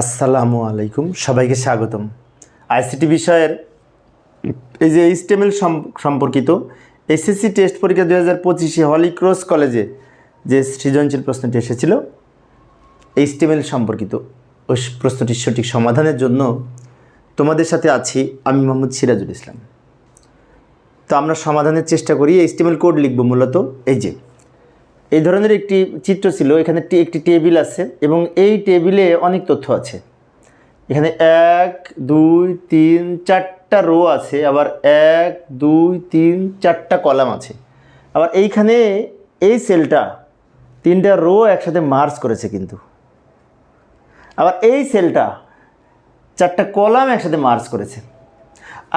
আসসালামু আলাইকুম, সবাইকে স্বাগতম। আইসিটি বিষয়ের এই যে এইচটিএমএল সম্পর্কিত এসএসসি টেস্ট পরীক্ষা দু হাজার পঁচিশে হলিক্রস কলেজে যে সৃজনশীল প্রশ্নটি এসেছিল এইচটিএমএল সম্পর্কিত ওই প্রশ্নটির সঠিক সমাধানের জন্য তোমাদের সাথে আছি আমি মোহাম্মদ সিরাজুল ইসলাম। তো আমরা সমাধানের চেষ্টা করি এইচটিএমএল কোড লিখব মূলত, এই যে এই ধরনের একটি চিত্র ছিল, এখানে একটি টেবিল আছে এবং এই টেবিলে অনেক তথ্য আছে। এখানে এক, দুই, তিন, চারটা রো আছে, আবার এক, দুই, তিন, চারটা কলাম আছে। আবার এইখানে এই সেলটা তিনটা রো একসাথে মার্চ করেছে কিন্তু। আবার এই সেলটা চারটা কলাম একসাথে মার্চ করেছে।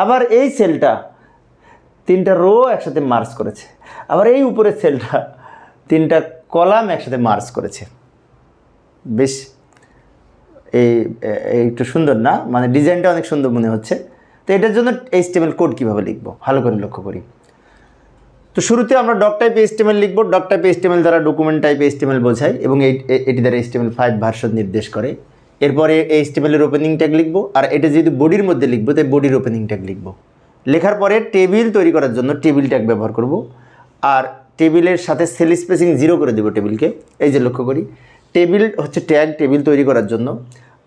আবার এই সেলটা তিনটা রো একসাথে মার্চ করেছে। আবার এই উপরের সেলটা তিনটা কলাম একসাথে মার্চ করেছে। বেশ, এই একটু সুন্দর না? মানে ডিজাইনটা অনেক সুন্দর মনে হচ্ছে। তো এটার জন্য এইচটিএমএল কোড কীভাবে লিখব? ভালো করে লক্ষ্য করি। তো শুরুতে আমরা ডক টাইপ এইচটিএমএল লিখব। ডক টাইপ এইচটিএমএল দ্বারা ডকুমেন্ট টাইপ এইচটিএমএল বোঝায় এবং এটি দ্বারা এইচটিএমএল ফাইভ ভার্সন নির্দেশ করে। এরপরে এইচটিএমএলের ওপেনিং ট্যাগ লিখব। আর এটা যেহেতু বডির মধ্যে লিখব, তাই বডির ওপেনিং ট্যাগ লিখব। লেখার পরে টেবিল তৈরি করার জন্য টেবিল ট্যাগ ব্যবহার করব। আর টেবিলের সাথে সেল স্পেসিং জিরো করে দেবো টেবিলকে। এই যে লক্ষ্য করি। টেবিল হচ্ছে ট্যাগ টেবিল তৈরি করার জন্য।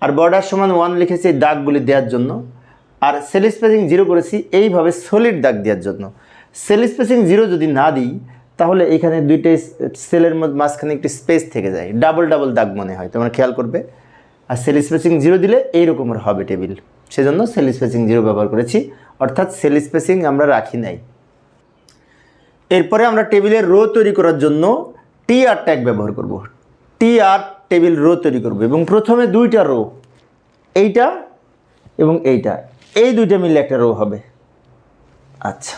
আর বর্ডার সমান ওয়ান লিখেছি দাগগুলি দেওয়ার জন্য। আর সেল স্পেসিং জিরো করেছি এইভাবে সলিড দাগ দেওয়ার জন্য। সেল স্পেসিং জিরো যদি না দিই, তাহলে এখানে দুইটাই সেলের মাঝখানে একটি স্পেস থেকে যায়। ডাবল ডাবল দাগ মনে হয়, তোমরা খেয়াল করবে। আর সেল স্পেসিং জিরো দিলে এইরকমের হবে টেবিল। সেজন্য সেল স্পেসিং জিরো ব্যবহার করেছি। অর্থাৎ সেল স্পেসিং আমরা রাখি নাই। এরপরে আমরা টেবিলের রো তৈরি করার জন্য টি আর ট্যাগ ব্যবহার করব। টি আর টেবিল রো তৈরি করব এবং প্রথমে দুইটা রো, এইটা এবং এইটা, এই দুইটা মিলে একটা রো হবে। আচ্ছা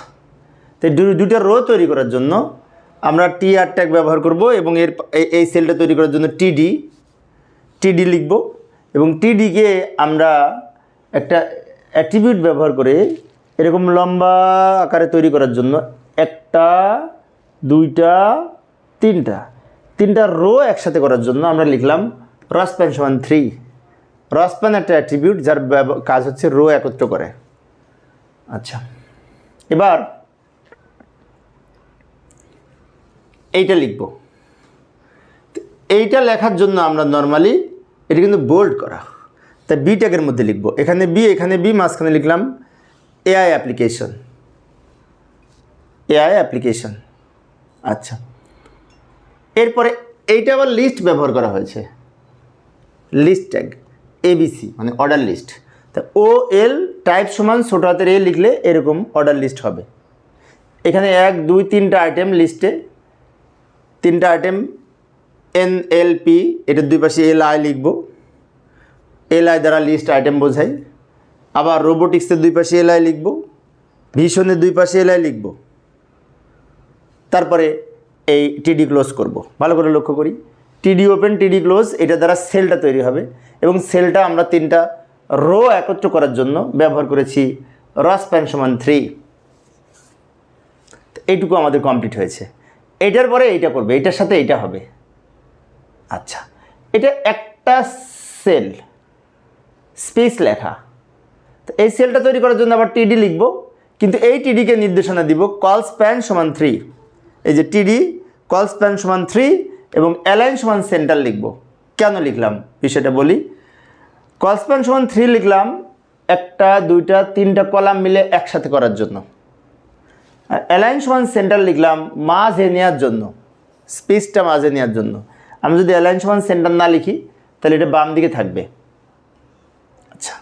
তো দুইটা রো তৈরি করার জন্য আমরা টি আর ট্যাগ ব্যবহার করব এবং এর এই- এই সেলটা তৈরি করার জন্য টিডি টিডি লিখব এবং টিডিকে আমরা একটা অ্যাট্রিবিউট ব্যবহার করে এরকম লম্বা আকারে তৈরি করার জন্য একটা, দুইটা, তিনটা। তিনটা রো একসাথে করার জন্য আমরা লিখলাম রসপ্যান সমান থ্রি রসপ্যান একটা অ্যাট্রিবিউট যার কাজ হচ্ছে রো একত্র করে। আচ্ছা। এবার এইটা লিখব। এইটা লেখার জন্য আমরা নর্মালি এটা কিন্তু বোল্ড করা। তাই বি ট্যাগের মধ্যে লিখব। এখানে বি এখানে বি মাঝখানে লিখলাম এআই অ্যাপ্লিকেশন এআই অ্যাপ্লিকেশন আচ্ছা। এরপরে এইটা আবার লিস্ট ব্যবহার করা হয়েছে। লিস্ট ট্যাগ এবিসি মানে অর্ডার লিস্ট তা ও এল টাইপ সমান ছোটো হাতের এ লিখলে এরকম অর্ডার লিস্ট হবে। এখানে এক, দুই, তিনটা আইটেম লিস্টে তিনটা আইটেম এন এল পি এটার দুই পাশে এল আই লিখব। এল আই দ্বারা লিস্ট আইটেম বোঝাই। আবার রোবোটিক্সের দুই পাশে এল আই লিখব। ভীষণের দুই পাশে এল আই লিখব। তারপরে এই টিডি ক্লোজ করব। ভালো করে লক্ষ্য করি। টিডি ওপেন টিডি ক্লোজ এটা দ্বারা সেলটা তৈরি হবে এবং সেলটা আমরা তিনটা রো একত্র করার জন্য ব্যবহার করেছি রস প্যান সমান থ্রি এইটুকু আমাদের কমপ্লিট হয়েছে। এইটার পরে এইটা করবে এইটার সাথে এইটা হবে। আচ্ছা এটা একটা সেল স্পেস লেখা। তো এই সেলটা তৈরি করার জন্য আবার টিডি লিখব, কিন্তু এই টিডিকে নির্দেশনা দিব কল স্প্যান সমান থ্রি এই যে টিডি কল স্প্যান সমান থ্রি এবং অ্যালাইন সমান সেন্টার লিখব। কেন লিখলাম? বিষয়টা বলি। কল স্প্যান সমান থ্রি লিখলাম, একটা, দুইটা, তিনটা কলাম মিলে একসাথে করার জন্য। আর অ্যালাইন সমান সেন্টার লিখলাম মাঝে নেওয়ার জন্য স্পেসটা মাঝে নেওয়ার জন্য। আমি যদি অ্যালাইন সমান সেন্টার না লিখি, তাহলে এটা বাম দিকে থাকবে। আচ্ছা।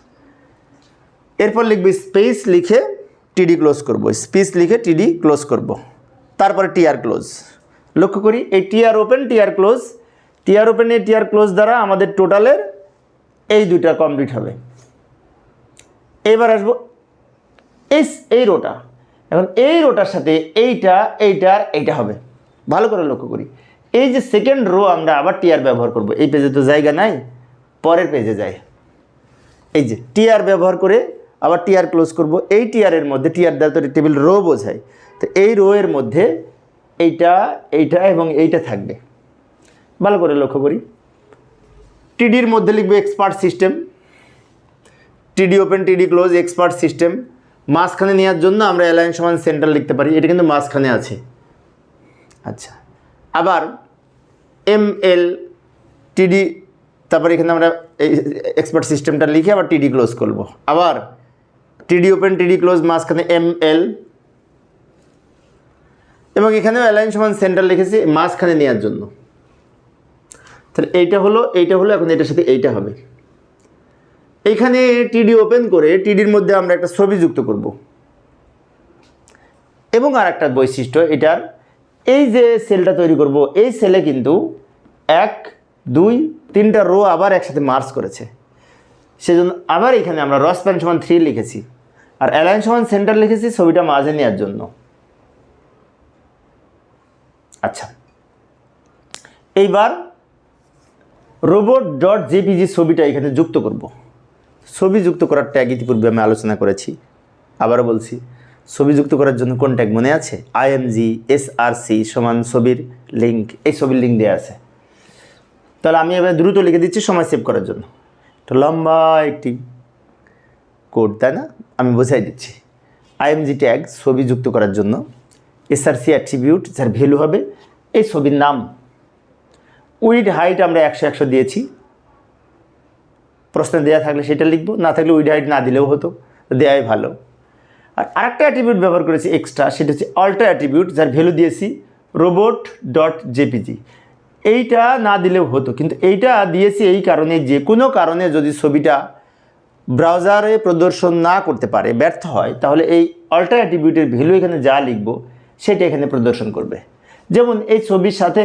এরপর লিখবি স্পেস লিখে টিডি ক্লোজ করব। স্পেস লিখে টিডি ক্লোজ করব। তারপরে টিআর ক্লোজ লক্ষ্য করি, এই TR open TR close TR open এই টিআর ক্লোজ দ্বারা আমাদের টোটালের এই দুইটা কমপ্লিট হবে। এবার আসব এই এই রোটা এখন এই রোটার সাথে এইটা এইটা আর এইটা হবে। ভালো করে লক্ষ্য করি। এই যে সেকেন্ড রো আমরা আবার টিআর ব্যবহার করব। এই পেজে তো জায়গা নাই, পরের পেজে যায় এই যে টিআর ব্যবহার করে আবার টিআর ক্লোজ করব। এই টিআরের মধ্যে টিআর দ্বারা তো টেবিল রো বোঝায়। তো এই রো এর মধ্যে এইটা এইটা এবং এইটা থাকবে। ভালো করে লক্ষ্য করি। টিডির মধ্যে লিখবে expert system TD open TD close expert system মাঝখানে নেওয়ার জন্য আমরা অ্যালাইন সমান সেন্টার লিখতে পারি। এটা কিন্তু মাঝখানে আছে। আচ্ছা। আবার এম এল টিডি তারপর এখানে আমরা এই এক্সপার্ট সিস্টেমটা লিখে আবার টিডি ক্লোজ করব। আবার টিডি ওপেন টিডি ক্লোজ মাঝখানে এম এল এবং এখানেও অ্যালাইন সমান সেন্টার লিখেছি মাঝখানে নেওয়ার জন্য। তাহলে এইটা হলো এইটা হলো, এখন এটার সাথে এইটা হবে। এইখানে টিডি ওপেন করে টিডির মধ্যে আমরা একটা ছবি যুক্ত করব। এবং আর একটা বৈশিষ্ট্য, এটার এই যে সেলটা তৈরি করব, এই সেলে কিন্তু এক, দুই, তিনটা রো আবার একসাথে মার্চ করেছে। সেজন্য আবার এখানে আমরা রস প্যান সমান থ্রি লিখেছি। আর অ্যালাইন সমান সেন্টার লিখেছি ছবিটা মাঝে নেওয়ার জন্য। আচ্ছা। এইবার রোবট ডট জেপিজি ছবিটা এখানে যুক্ত করব। ছবি যুক্ত করার ট্যাগ ইতিপূর্বে আমি আলোচনা করেছি। আবারও বলছি, ছবি যুক্ত করার জন্য কোন ট্যাগ মনে আছে? আইএমজি এসআরসি সমান ছবির লিঙ্ক এই ছবির লিঙ্ক দেওয়া আছে। তাহলে আমি এবার দ্রুত লিখে দিচ্ছি সময় সেভ করার জন্য। তো লম্বা একটি কোড তাই না? আমি বোঝাই দিচ্ছি। আইএমজি ট্যাগ ছবি যুক্ত করার জন্য এসআরসি অ্যাট্রিবিউট যার ভ্যালু হবে, এই ছবির নাম। উইড হাইট আমরা একশো একশো দিয়েছি। প্রশ্ন দেওয়া থাকলে সেটা লিখব, না থাকলে উইড হাইট না দিলেও হতো দেওয়াই ভালো। আর আরেকটা অ্যাট্রিবিউট ব্যবহার করেছি এক্সট্রা সেটা হচ্ছে অল্টা অ্যাট্রিবিউট যার ভ্যালু দিয়েছি রোবট ডট জেপিজি এইটা না দিলেও হতো, কিন্তু এইটা দিয়েছি এই কারণে, যে কোনো কারণে যদি ছবিটা ব্রাউজারে প্রদর্শন না করতে পারে, ব্যর্থ হয়, তাহলে এই অল্টা অ্যাট্রিবিউটের ভ্যালু এখানে যা লিখব সেটা এখানে প্রদর্শন করবে। যেমন এই ছবির সাথে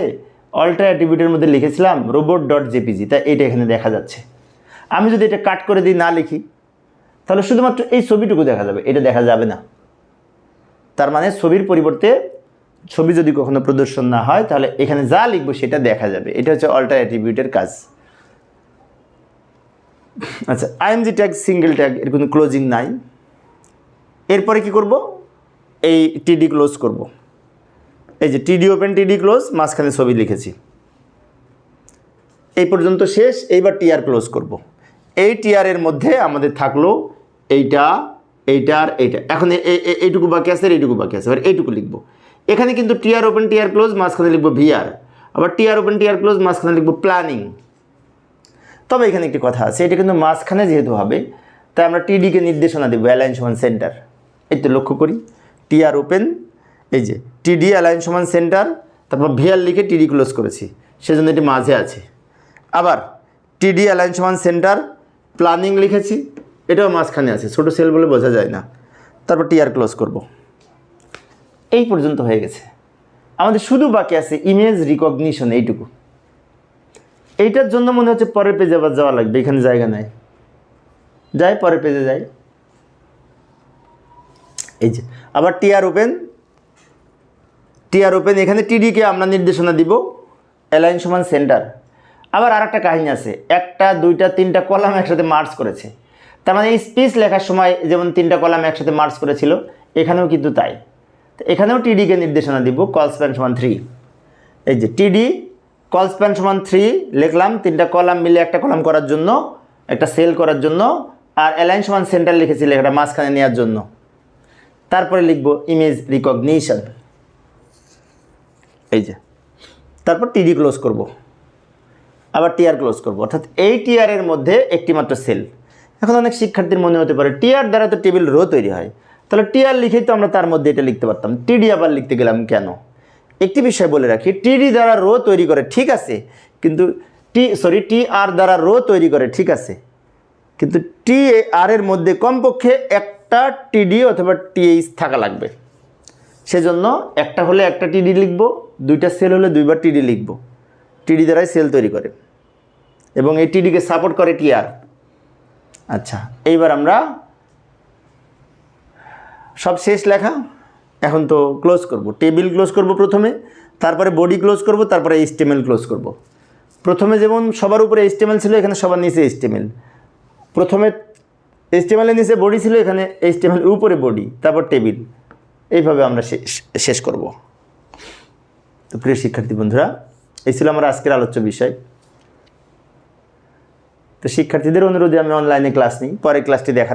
অল্টা অ্যাট্রিবিউটের মধ্যে লিখেছিলাম রোবট ডট জেপিজি তাই এটা এখানে দেখা যাচ্ছে। আমি যদি এটা কাট করে দিই, না লিখি, তাহলে শুধুমাত্র এই ছবিটুকু দেখা যাবে, এটা দেখা যাবে না। তার মানে ছবির পরিবর্তে ছবি যদি কখনো প্রদর্শন না হয়, তাহলে এখানে যা লিখব সেটা দেখা যাবে। এটা হচ্ছে অল্টার অ্যাট্রিবিউটের কাজ। আচ্ছা আইএমজি ট্যাগ, সিঙ্গেল ট্যাগ, এর কোনো ক্লোজিং নাই। এরপরে কি করব? এই টিডি ক্লোজ করব। এই যে টিডি ওপেন টিডি ক্লোজ মাঝখানে ছবি লিখেছি। এই পর্যন্ত শেষ, এইবার টিআর ক্লোজ করব। এই টিআরের মধ্যে আমাদের থাকল এইটা এইটা আর এইটা। এখন এইটুকু বাকি আছে, আর এইটুকু বাকি আছে। এবার এইটুকু লিখব। এখানে কিন্তু টিআর ওপেন টিআর ক্লোজ মাঝখানে লিখব ভিআর আবার টিআর ওপেন টিআর ক্লোজ মাঝখানে লিখব প্ল্যানিং তবে এখানে একটি কথা আছে, এটা কিন্তু মাঝখানে যেহেতু হবে, তাই আমরা টিডিকে নির্দেশনা দেবো অ্যালাইন সমান সেন্টার এই তো লক্ষ্য করি। টিআর ওপেন, এই যে টিডি অ্যালাইন সমান সেন্টার, তারপর ভিআর লিখে টিডি ক্লোজ করেছি, সেজন্য এটি মাঝে আছে। আবার টিডি অ্যালাইন সমান সেন্টার, প্ল্যানিং লিখেছি, এটাও মাঝখানে আছে, ছোটো সেল বলে বোঝা যায় না। তারপর টিআর ক্লোজ করব। এই পর্যন্ত হয়ে গেছে। আমাদের শুধু বাকি আছে ইমেজ রিকগনিশন এইটুকু। এইটার জন্য মনে হচ্ছে পরের পেজে আবার যাওয়া লাগবে, এখানে জায়গা নাই। যাই, পরের পেজে যাই। এই যে, আবার টিআর ওপেন। টিআর ওপেন, এখানে টিডিকে আমরা নির্দেশনা দিব, অ্যালাইন সমান সেন্টার। আবার আর একটা কাহিনী আছে, একটা, দুইটা, তিনটা কলাম একসাথে মার্চ করেছে। তার মানে এই স্পিচ লেখার সময় যেমন তিনটা কলাম একসাথে মার্চ করেছিল, এখানেও কিন্তু তাই। তো এখানেও টিডিকে নির্দেশনা দিব, কল স্প্যান সমান থ্রি। এই যে, টিডি, কল স্প্যান সমান থ্রি, লিখলাম, তিনটা কলাম মিলে একটা কলাম করার জন্য, একটা সেল করার জন্য, আর অ্যালাইন সমান সেন্টার লিখেছি লেখাটা মাঝখানে নেওয়ার জন্য। তারপরে লিখব ইমেজ রিকগনিশন এই যে, তারপর টিডি ক্লোজ করব। আবার টিআর ক্লোজ করব। অর্থাৎ এই টিআরের মধ্যে একটি মাত্র সেল এখন অনেক শিক্ষার্থীর মনে হতে পারে টিআর দ্বারা তো টেবিল রো তৈরি হয়। তাহলে টিআর লিখেই তো আমরা তার মধ্যে এটা লিখতে পারতাম। টিডি আবার লিখতে গেলাম কেন? একটি বিষয় বলে রাখি টিডি দ্বারা রো তৈরি করে ঠিক আছে, কিন্তু টি সরি টি আর দ্বারা রো তৈরি করে ঠিক আছে, কিন্তু টি আর এর মধ্যে কমপক্ষে একটা টিডি অথবা টিএইচ থাকা লাগবে। সেজন্য একটা হলে একটা টিডি লিখব, দুইটা সেল হলে দুইবার টিডি লিখব। টিডি দ্বারাই সেল তৈরি করে। এবং এই টিডিকে সাপোর্ট করে টিআর আচ্ছা এইবার আমরা সব শেষ লেখা। এখন তো ক্লোজ করব, টেবিল ক্লোজ করব প্রথমে, তারপরে বডি ক্লোজ করব, তারপরে এইচটিএমএল ক্লোজ করব। প্রথমে যেমন সবার উপরে এইচটিএমএল ছিল, এখানে সবার নিচে এইচটিএমএল প্রথমে এইচটিএমএলের নিচে বডি ছিল, এখানে এর উপরে বডি তারপর টেবিল এইভাবে আমরা শেষ করব। তো প্রিয় শিক্ষার্থী বন্ধুরা, এই ছিল আমার আজকের আলোচ্য বিষয়। তো শিক্ষার্থীদের অনুরোধে আমি অনলাইনে ক্লাস নিই পরে ক্লাসটি দেখার